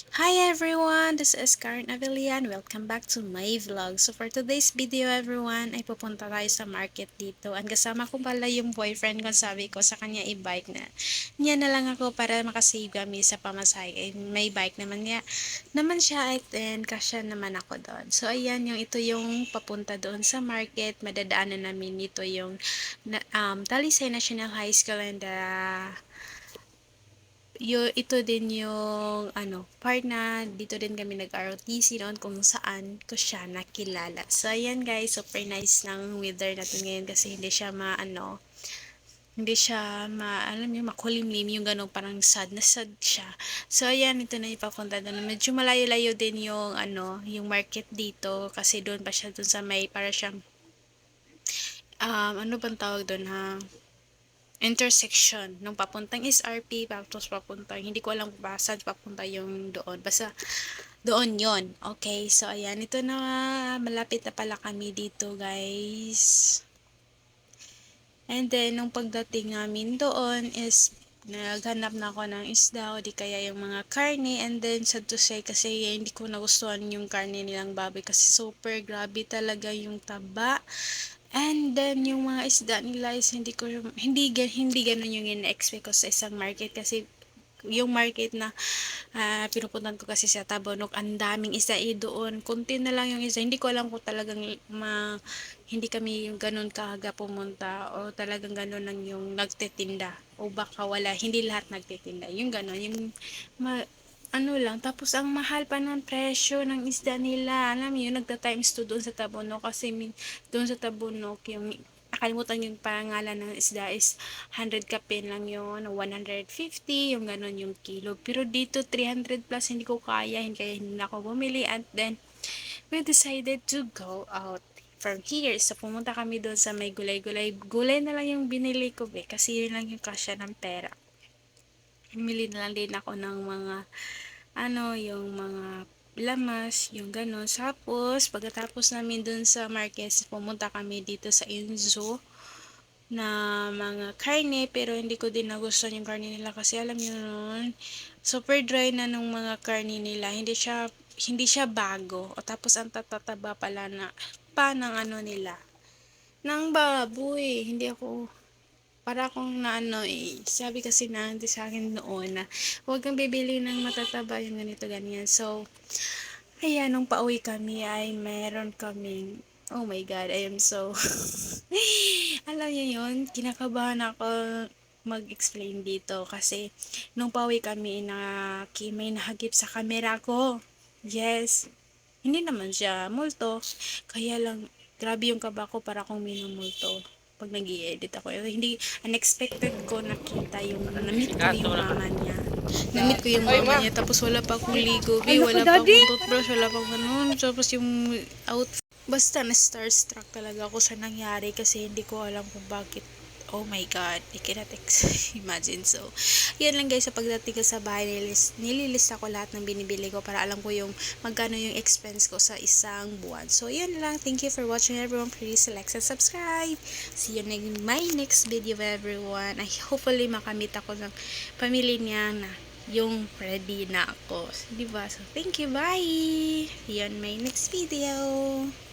Hi everyone! This is Karen Avelian. Welcome back to my vlog. So for today's video everyone, ay pupunta tayo sa market dito. Ang kasama ko pala yung boyfriend ko. Sabi ko sa kanya i-bike na. Niya na lang ako para makasave kami sa pamasahe. May bike naman niya. Naman siya at then kasya naman ako doon. So ayan, yung ito yung papunta doon sa market. Madadaanan namin dito yung um, Talisay National High School and uh, yo ito din yung ano part na dito din kami nag-ROTC noon kung saan ko siya nakilala. So ayan guys, super nice ng weather natin ngayon kasi hindi siya maano hindi siya ma alam niyo makulimlim yung ganun parang sad na sad siya. So ayan ito na ipapunta doon. Medyo malayo-layo din yung ano, yung market dito kasi doon pa siya doon sa may para siyang um, ano bang tawag doon ha? Intersection nung papuntang SRP tapos papuntang hindi ko alam kung ba saan papunta yung doon. Basta doon yon okay so ayan. Ito na malapit na pala kami dito guys. And then nung pagdating namin doon is naghanap na ako ng isda o di kaya yung mga karne. And then sad to say kasi hindi ko nagustuhan yung karne nilang baboy kasi super grabe talaga yung taba And then, yung mga isda nila is hindi ko, hindi, hindi ganun yung in-expect ko sa isang market kasi yung market na uh, pinupuntan ko kasi sa Tabonok, ang daming isda eh doon. Kunti na lang yung isda. Hindi ko alam kung talagang ma, hindi kami yung ganun kahaga pumunta o talagang ganun lang yung nagtitinda. O baka wala, hindi lahat nagtitinda. Yung ganun, yung ma, ano lang, tapos ang mahal pa ng presyo ng isda nila. Alam mo nagta-times 2 doon sa Tabunok kasi min, doon sa Tabunok yung nakalimutan yung pangalan ng isda is 100 kapin lang yun, 150, yung ganun yung kilo. Pero dito 300 plus hindi ko kaya, hindi kaya hindi na ako bumili and then we decided to go out from here. So, pumunta kami doon sa may gulay-gulay. Gulay na lang yung binili ko, be, kasi yun lang yung kasya ng pera. Bumili na lang din ako ng mga ano, yung mga lamas, yung ganon. Tapos, pagkatapos namin dun sa market, pumunta kami dito sa Inzo na mga karne, pero hindi ko din nagustuhan yung karne nila kasi alam niyo nun, super dry na nung mga karne nila. Hindi siya, hindi siya bago. O tapos, ang tatataba pala na, pa ng ano nila. Ng baboy. Hindi ako, para akong na ano eh, sabi kasi na hindi sa akin noon na huwag kang bibili ng matataba yung ganito ganyan. So, ayan, nung pauwi kami ay meron kaming Oh my God, I am so... Alam niyo yun, kinakabahan ako mag-explain dito kasi nung pauwi kami na may nahagip sa camera ko. Yes. Hindi naman siya multo. Kaya lang, grabe yung kaba ko para kung minumulto pag nag edit ako. Hindi, unexpected ko nakita yung, namit ko yung mama niya. Namit ko yung mama niya, tapos wala pa akong ligo, be, wala pa akong toothbrush, wala pa akong ganun. Tapos yung outfit, basta na starstruck talaga ako sa nangyari kasi hindi ko alam kung bakit oh my god, I cannot imagine. So, yan lang guys, sa pagdating ko sa bahay, nililist, nililista ko lahat ng binibili ko para alam ko yung magkano yung expense ko sa isang buwan. So, yan lang. Thank you for watching everyone. Please like and subscribe. See you in my next video everyone. I hopefully makamit ako ng pamilya niya na yung ready na ako. Diba? So, thank you. Bye! See you on my next video.